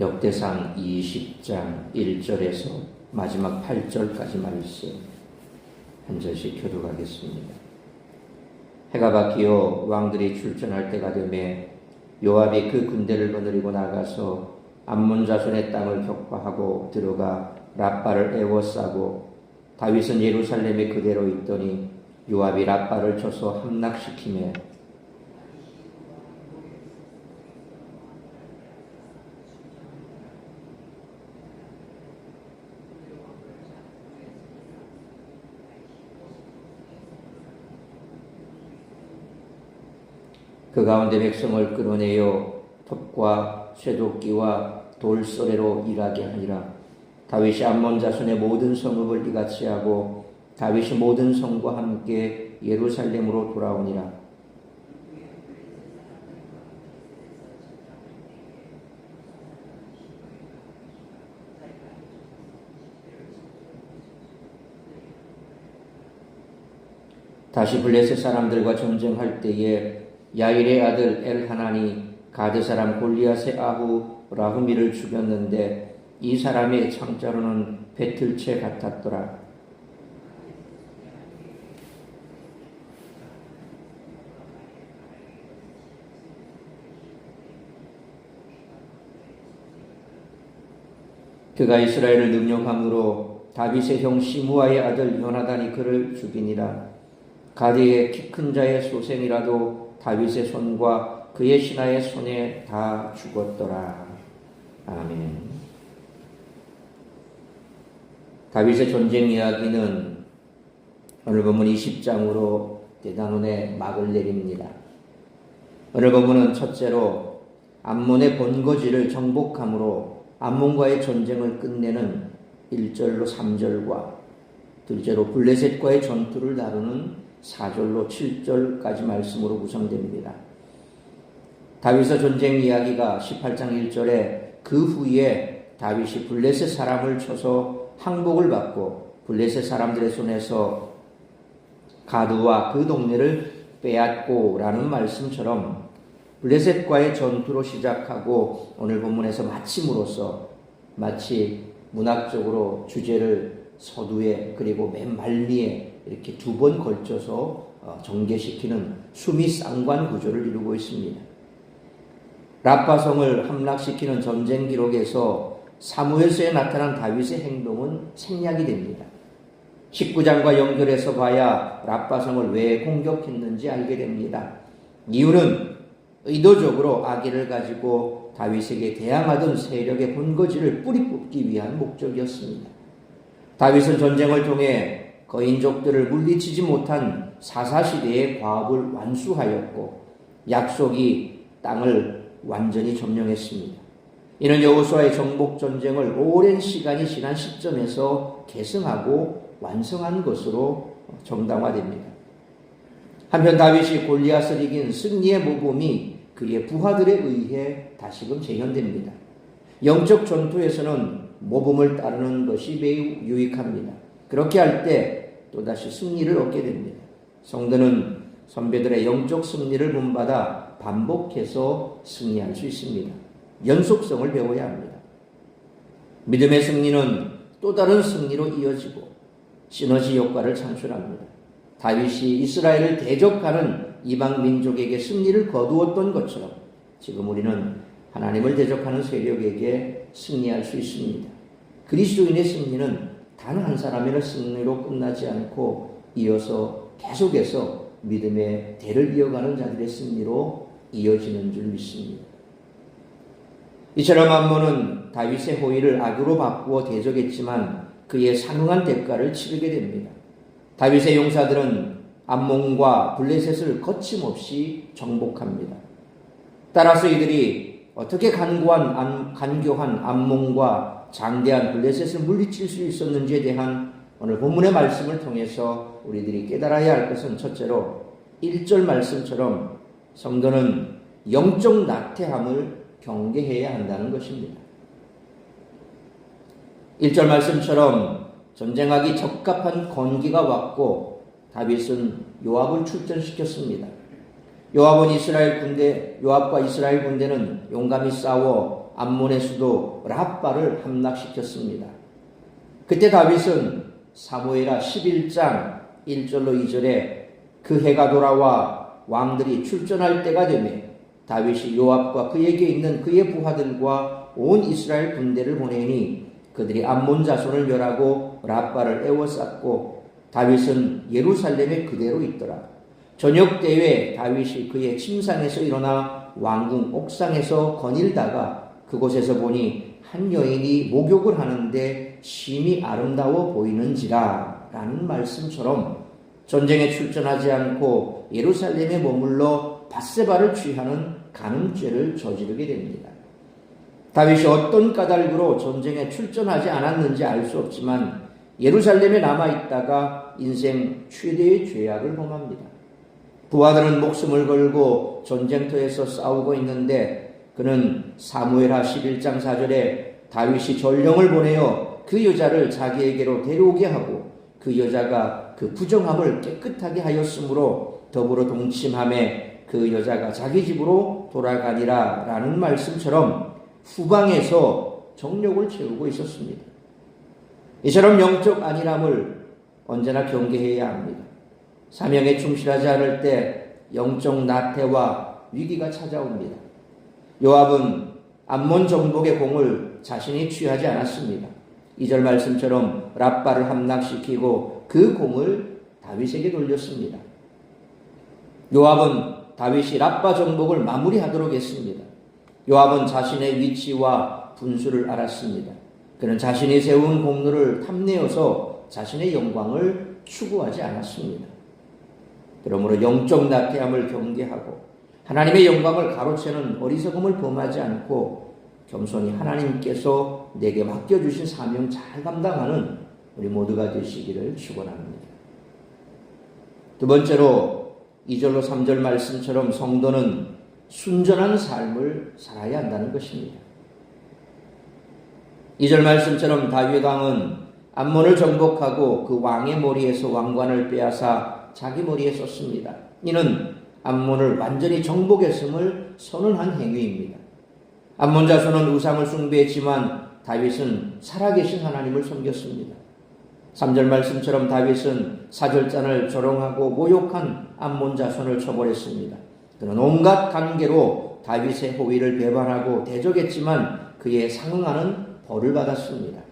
역대상 20장 1절에서 마지막 8절까지 말씀 한 절씩 교독하겠습니다. 해가 바뀌어 왕들이 출전할 때가 되매 요압이 그 군대를 거느리고 나가서 암몬 자손의 땅을 격파하고 들어가 라빠를 애워싸고 다윗은 예루살렘에 그대로 있더니 요압이 라빠를 쳐서 함락시키며 그 가운데 백성을 끌어내어 톱과 쇠도끼와 돌소래로 일하게 하니라. 다윗이 암몬 자손의 모든 성읍을 이같이 하고 다윗이 모든 성과 함께 예루살렘으로 돌아오니라. 다시 블레셋 사람들과 전쟁할 때에 야일의 아들 엘하나니 가드 사람 골리앗의 아후 라흐미를 죽였는데 이 사람의 창자로는 배틀채 같았더라. 그가 이스라엘을 능력함으로 다윗의 형 시무아의 아들 요나단이 그를 죽이니라. 가디의 키 큰 자의 소생이라도 다윗의 손과 그의 신하의 손에 다 죽었더라. 아멘. 다윗의 전쟁 이야기는 오늘 본문 20장으로 대단원의 막을 내립니다. 오늘 본문은 첫째로 암몬의 본거지를 정복함으로 암몬과의 전쟁을 끝내는 1절로 3절과 둘째로 블레셋과의 전투를 다루는 4절로 7절까지 말씀으로 구성됩니다. 다윗의 전쟁 이야기가 18장 1절에 그 후에 다윗이 블레셋 사람을 쳐서 항복을 받고 블레셋 사람들의 손에서 가드와 그 동네를 빼앗고라는 말씀처럼 블레셋과의 전투로 시작하고 오늘 본문에서 마침으로써 마치 문학적으로 주제를 서두에 그리고 맨 말미에 이렇게 두 번 걸쳐서 어, 전개시키는 수미 쌍관 구조를 이루고 있습니다. 라파성을 함락시키는 전쟁 기록에서 사무엘서에 나타난 다윗의 행동은 생략이 됩니다. 19장과 연결해서 봐야 라파성을 왜 공격했는지 알게 됩니다. 이유는 의도적으로 악의를 가지고 다윗에게 대항하던 세력의 본거지를 뿌리 뽑기 위한 목적이었습니다. 다윗은 전쟁을 통해 거인족들을 물리치지 못한 사사시대의 과업을 완수하였고 약속이 땅을 완전히 점령했습니다. 이는 여호수아의 정복 전쟁을 오랜 시간이 지난 시점에서 계승하고 완성한 것으로 정당화됩니다. 한편 다윗이 골리앗을 이긴 승리의 모범이 그의 부하들에 의해 다시금 재현됩니다. 영적 전투에서는 모범을 따르는 것이 매우 유익합니다. 그렇게 할 때 또다시 승리를 얻게 됩니다. 성도는 선배들의 영적 승리를 본받아 반복해서 승리할 수 있습니다. 연속성을 배워야 합니다. 믿음의 승리는 또 다른 승리로 이어지고 시너지 효과를 창출합니다. 다윗이 이스라엘을 대적하는 이방 민족에게 승리를 거두었던 것처럼 지금 우리는 하나님을 대적하는 세력에게 승리할 수 있습니다. 그리스도인의 승리는 단 한 사람의 승리로 끝나지 않고 이어서 계속해서 믿음의 대를 이어가는 자들의 승리로 이어지는 줄 믿습니다. 이처럼 암몬은 다윗의 호의를 악으로 바꾸어 대적했지만 그의 상응한 대가를 치르게 됩니다. 다윗의 용사들은 암몬과 블레셋을 거침없이 정복합니다. 따라서 이들이 어떻게 간교한, 간교한 암몬과 장대한 블레셋을 물리칠 수 있었는지에 대한 오늘 본문의 말씀을 통해서 우리들이 깨달아야 할 것은 첫째로 1절 말씀처럼 성도는 영적 나태함을 경계해야 한다는 것입니다. 1절 말씀처럼 전쟁하기 적합한 건기가 왔고 다윗은 요압을 출전시켰습니다. 요압은 이스라엘 군대 요압과 이스라엘 군대는 용감히 싸워 암몬의 수도 라빠를 함락시켰습니다. 그때 다윗은 사무엘하 11장 1절로 2절에 그 해가 돌아와 왕들이 출전할 때가 되매 다윗이 요압과 그에게 있는 그의 부하들과 온 이스라엘 군대를 보내니 그들이 암몬 자손을 멸하고 라빠를 에워쌌고 다윗은 예루살렘에 그대로 있더라. 저녁 때에 다윗이 그의 침상에서 일어나 왕궁 옥상에서 거닐다가 그곳에서 보니 한 여인이 목욕을 하는데 심히 아름다워 보이는지라 라는 말씀처럼 전쟁에 출전하지 않고 예루살렘에 머물러 바세바를 취하는 간음죄를 저지르게 됩니다. 다윗이 어떤 까닭으로 전쟁에 출전하지 않았는지 알 수 없지만 예루살렘에 남아 있다가 인생 최대의 죄악을 범합니다. 부하들은 목숨을 걸고 전쟁터에서 싸우고 있는데 그는 사무엘하 11장 4절에 다윗이 전령을 보내어 그 여자를 자기에게로 데려오게 하고 그 여자가 그 부정함을 깨끗하게 하였으므로 더불어 동침함에 그 여자가 자기 집으로 돌아가니라 라는 말씀처럼 후방에서 정욕을 채우고 있었습니다. 이처럼 영적 안일함을 언제나 경계해야 합니다. 사명에 충실하지 않을 때 영적 나태와 위기가 찾아옵니다. 요압은 암몬 정복의 공을 자신이 취하지 않았습니다. 이절 말씀처럼 라빠를 함락시키고 그 공을 다윗에게 돌렸습니다. 요압은 다윗이 라빠 정복을 마무리하도록 했습니다. 요압은 자신의 위치와 분수를 알았습니다. 그는 자신이 세운 공로를 탐내어서 자신의 영광을 추구하지 않았습니다. 그러므로 영적 나태함을 경계하고 하나님의 영광을 가로채는 어리석음을 범하지 않고 겸손히 하나님께서 내게 맡겨주신 사명 잘 감당하는 우리 모두가 되시기를 축원합니다. 두 번째로 2절로 3절 말씀처럼 성도는 순전한 삶을 살아야 한다는 것입니다. 2절 말씀처럼 다윗 왕은 암몬을 정복하고 그 왕의 머리에서 왕관을 빼앗아 자기 머리에 썼습니다. 이는 암몬을 완전히 정복했음을 선언한 행위입니다. 암몬 자손은 우상을 숭배했지만 다윗은 살아계신 하나님을 섬겼습니다. 3절 말씀처럼 다윗은 사절단을 조롱하고 모욕한 암몬 자손을 처벌했습니다. 그는 온갖 관계로 다윗의 호위를 배반하고 대적했지만 그에 상응하는 벌을 받았습니다.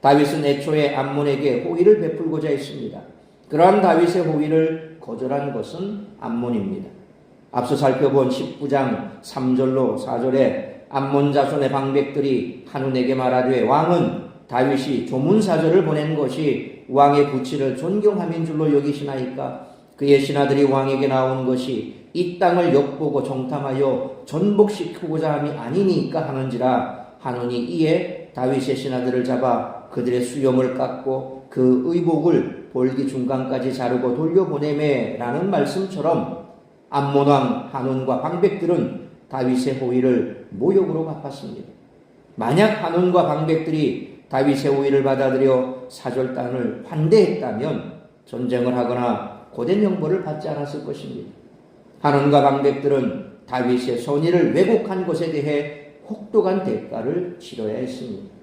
다윗은 애초에 암몬에게 호위를 베풀고자 했습니다. 그러한 다윗의 호위를 거절한 것은 암몬입니다. 앞서 살펴본 19장 3절로 4절에 암몬 자손의 방백들이 한운에게 말하되 왕은 다윗이 조문사절을 보낸 것이 왕의 부치를 존경함인 줄로 여기시나이까 그의 신하들이 왕에게 나온 것이 이 땅을 엿보고 정탐하여 전복시키고자 함이 아니니까 하는지라 하노니 이에 다윗의 신하들을 잡아 그들의 수염을 깎고 그 의복을 볼기 중간까지 자르고 돌려보내매라는 말씀처럼 암몬왕 한온과 방백들은 다윗의 호위를 모욕으로 갚았습니다. 만약 한온과 방백들이 다윗의 호위를 받아들여 사절단을 환대했다면 전쟁을 하거나 고된 형벌을 받지 않았을 것입니다. 한원과 방백들은 다윗의 선의를 왜곡한 것에 대해 혹독한 대가를 치러야 했습니다.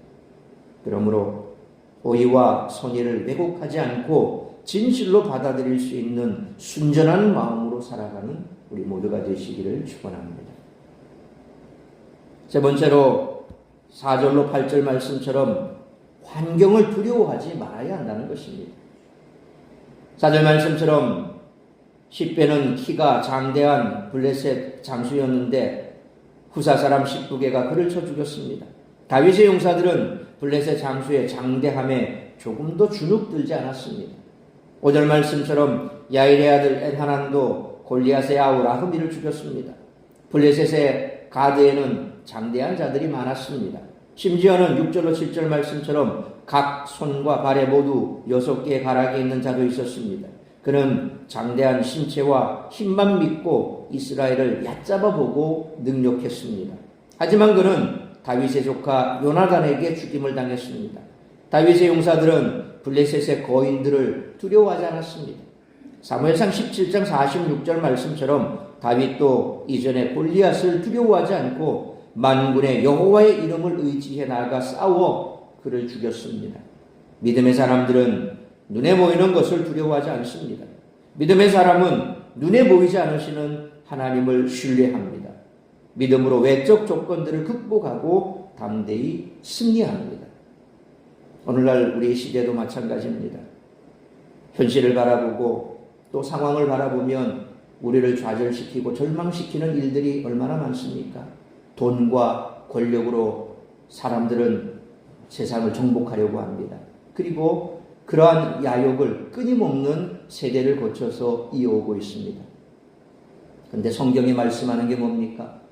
그러므로 호의와 선의를 왜곡하지 않고 진실로 받아들일 수 있는 순전한 마음으로 살아가는 우리 모두가 되시기를 축원합니다. 세 번째로 4절로 8절 말씀처럼 환경을 두려워하지 말아야 한다는 것입니다. 4절 말씀처럼 10배는 키가 장대한 블레셋 장수였는데 후사 사람 19개가 그를 쳐 죽였습니다. 다윗의 용사들은 블레셋 장수의 장대함에 조금도 주눅들지 않았습니다. 5절 말씀처럼 야일의 아들 엘하난도 골리앗의 아우 라흐미를 죽였습니다. 블레셋의 가드에는 장대한 자들이 많았습니다. 심지어는 6절로 7절 말씀처럼 각 손과 발에 모두 6개의 가락이 있는 자도 있었습니다. 그는 장대한 신체와 힘만 믿고 이스라엘을 얕잡아 보고 능력했습니다. 하지만 그는 다윗의 조카 요나단에게 죽임을 당했습니다. 다윗의 용사들은 블레셋의 거인들을 두려워하지 않았습니다. 사무엘상 17장 46절 말씀처럼 다윗도 이전에 골리앗을 두려워하지 않고 만군의 여호와의 이름을 의지해 나아가 싸워 그를 죽였습니다. 믿음의 사람들은 눈에 보이는 것을 두려워하지 않습니다. 믿음의 사람은 눈에 보이지 않으시는 하나님을 신뢰합니다. 믿음으로 외적 조건들을 극복하고 담대히 승리합니다. 오늘날 우리 시대도 마찬가지입니다. 현실을 바라보고 또 상황을 바라보면 우리를 좌절시키고 절망시키는 일들이 얼마나 많습니까? 돈과 권력으로 사람들은 세상을 정복하려고 합니다. 그리고 그러한 야욕을 끊임없는 세대를 거쳐서 이어오고 있습니다. 근데 성경이 말씀하는 게 뭡니까?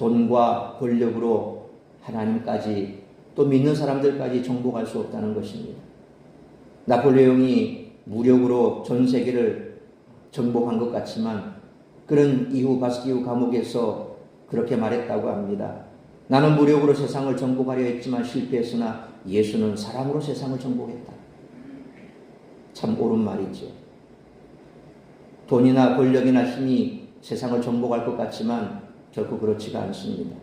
돈과 권력으로 하나님까지 또 믿는 사람들까지 정복할 수 없다는 것입니다. 나폴레옹이 무력으로 전 세계를 정복한 것 같지만 그런 이후 바스키우 감옥에서 그렇게 말했다고 합니다. 나는 무력으로 세상을 정복하려 했지만 실패했으나 예수는 사랑으로 세상을 정복했다. 참 옳은 말이죠. 돈이나 권력이나 힘이 세상을 정복할 것 같지만 결코 그렇지가 않습니다.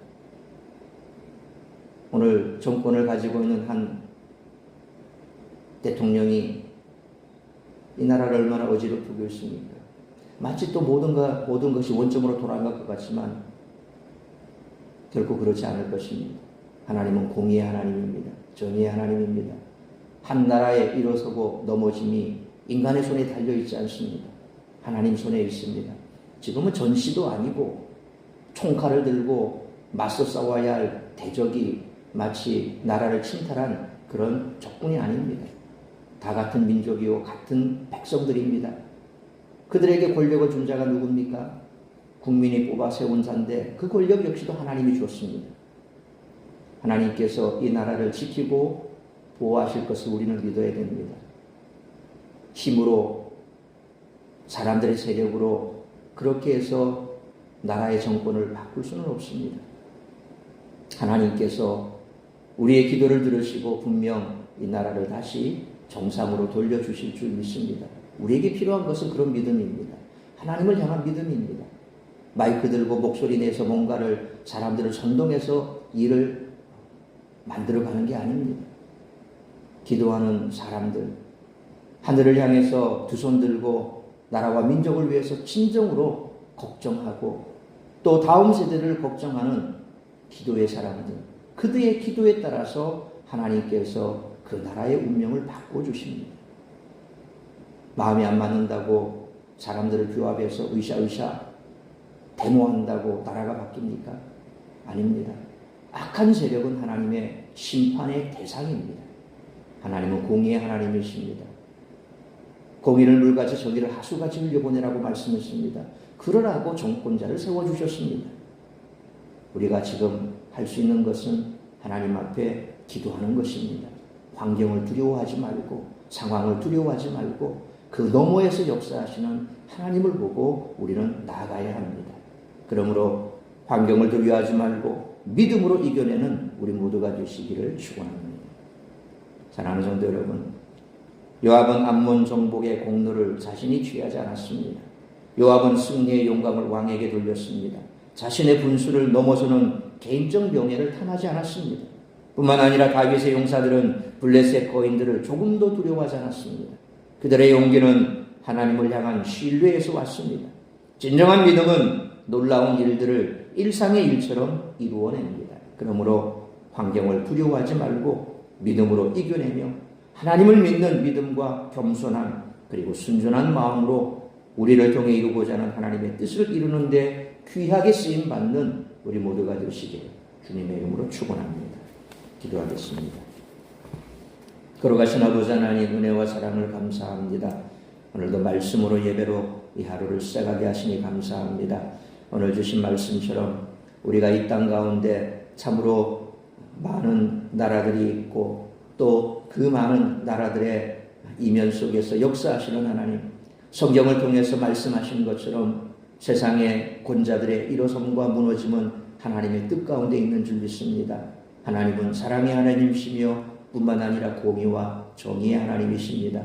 오늘 정권을 가지고 있는 한 대통령이 이 나라를 얼마나 어지럽히고 있습니까? 마치 또 모든, 것, 모든 것이 원점으로 돌아갈 것 같지만 결코 그렇지 않을 것입니다. 하나님은 공의의 하나님입니다. 정의의 하나님입니다. 한 나라에 일어서고 넘어짐이 인간의 손에 달려 있지 않습니다. 하나님 손에 있습니다. 지금은 전시도 아니고 총칼을 들고 맞서 싸워야 할 대적이 마치 나라를 침탈한 그런 적군이 아닙니다. 다 같은 민족이요 같은 백성들입니다. 그들에게 권력을 준 자가 누굽니까? 국민이 뽑아 세운 자인데 그 권력 역시도 하나님이 주었습니다. 하나님께서 이 나라를 지키고 보호하실 것을 우리는 믿어야 됩니다. 힘으로 사람들의 세력으로 그렇게 해서 나라의 정권을 바꿀 수는 없습니다. 하나님께서 우리의 기도를 들으시고 분명 이 나라를 다시 정상으로 돌려주실 줄 믿습니다. 우리에게 필요한 것은 그런 믿음입니다. 하나님을 향한 믿음입니다. 마이크 들고 목소리 내서 뭔가를 사람들을 선동해서 일을 만들어 가는 게 아닙니다. 기도하는 사람들, 하늘을 향해서 두 손 들고 나라와 민족을 위해서 진정으로 걱정하고 또 다음 세대를 걱정하는 기도의 사람들, 그들의 기도에 따라서 하나님께서 그 나라의 운명을 바꿔주십니다. 마음이 안 맞는다고 사람들을 규합해서 으쌰으쌰 데모한다고 나라가 바뀝니까? 아닙니다. 악한 세력은 하나님의 심판의 대상입니다. 하나님은 공의의 하나님이십니다. 공의를 물같이 정의를 하수같이 흘려보내라고 말씀했습니다. 그러라고 정권자를 세워주셨습니다. 우리가 지금 할 수 있는 것은 하나님 앞에 기도하는 것입니다. 환경을 두려워하지 말고 상황을 두려워하지 말고 그 너머에서 역사하시는 하나님을 보고 우리는 나아가야 합니다. 그러므로 환경을 두려워하지 말고 믿음으로 이겨내는 우리 모두가 되시기를 축원합니다. 사랑하는 성도 여러분, 요압은 암몬 정복의 공로를 자신이 취하지 않았습니다. 요압은 승리의 영광을 왕에게 돌렸습니다. 자신의 분수를 넘어서는 개인적 명예를 탐하지 않았습니다. 뿐만 아니라 다윗의 용사들은 블레셋 거인들을 조금도 두려워하지 않았습니다. 그들의 용기는 하나님을 향한 신뢰에서 왔습니다. 진정한 믿음은 놀라운 일들을 일상의 일처럼 이루어냅니다. 그러므로 환경을 두려워하지 말고 믿음으로 이겨내며 하나님을 믿는 믿음과 겸손함 그리고 순전한 마음으로 우리를 통해 이루고자 하는 하나님의 뜻을 이루는데 귀하게 쓰임 받는 우리 모두가 되시길 주님의 이름으로 축원합니다. 기도하겠습니다. 걸어가신 아버지 하나님 은혜와 사랑을 감사합니다. 오늘도 말씀으로 예배로 이 하루를 시작하게 하시니 감사합니다. 오늘 주신 말씀처럼 우리가 이 땅 가운데 참으로 많은 나라들이 있고 또 그 많은 나라들의 이면 속에서 역사하시는 하나님 성경을 통해서 말씀하신 것처럼 세상의 권자들의 일어섬과 무너짐은 하나님의 뜻 가운데 있는 줄 믿습니다. 하나님은 사랑의 하나님이시며 뿐만 아니라 공의와 정의의 하나님이십니다.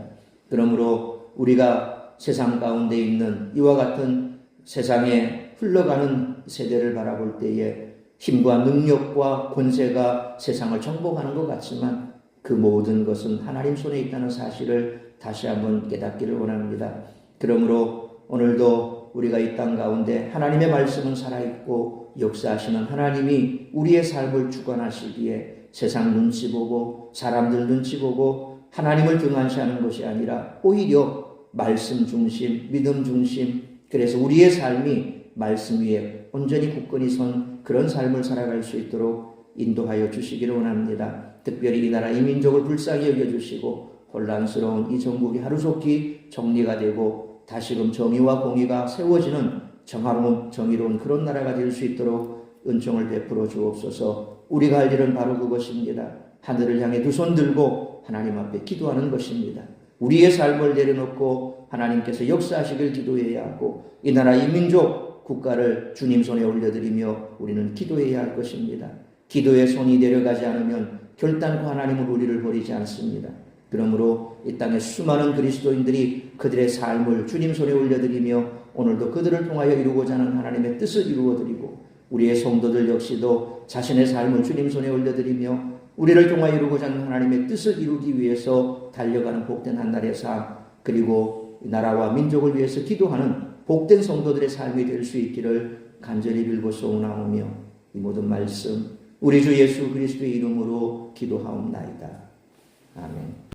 그러므로 우리가 세상 가운데 있는 이와 같은 세상의 흘러가는 세대를 바라볼 때에 힘과 능력과 권세가 세상을 정복하는 것 같지만 그 모든 것은 하나님 손에 있다는 사실을 다시 한번 깨닫기를 원합니다. 그러므로 오늘도 우리가 이 땅 가운데 하나님의 말씀은 살아있고 역사하시는 하나님이 우리의 삶을 주관하시기에 세상 눈치 보고 사람들 눈치 보고 하나님을 등한시하는 것이 아니라 오히려 말씀 중심, 믿음 중심, 그래서 우리의 삶이 말씀 위에 온전히 굳건히 선 그런 삶을 살아갈 수 있도록 인도하여 주시기를 원합니다. 특별히 이 나라 이 민족을 불쌍히 여겨주시고 혼란스러운 이 전국이 하루속히 정리가 되고 다시금 정의와 공의가 세워지는 정화로운 정의로운 그런 나라가 될 수 있도록 은총을 베풀어 주옵소서. 우리가 할 일은 바로 그것입니다. 하늘을 향해 두 손 들고 하나님 앞에 기도하는 것입니다. 우리의 삶을 내려놓고 하나님께서 역사하시길 기도해야 하고 이 나라 이 민족 국가를 주님 손에 올려드리며 우리는 기도해야 할 것입니다. 기도의 손이 내려가지 않으면 결단코 하나님은 우리를 버리지 않습니다. 그러므로 이 땅에 수많은 그리스도인들이 그들의 삶을 주님 손에 올려드리며 오늘도 그들을 통하여 이루고자 하는 하나님의 뜻을 이루어드리고 우리의 성도들 역시도 자신의 삶을 주님 손에 올려드리며 우리를 통하여 이루고자 하는 하나님의 뜻을 이루기 위해서 달려가는 복된 한 날의 삶 그리고 나라와 민족을 위해서 기도하는 복된 성도들의 삶이 될 수 있기를 간절히 빌고 소원하오며 이 모든 말씀 우리 주 예수 그리스도의 이름으로 기도하옵나이다. 아멘.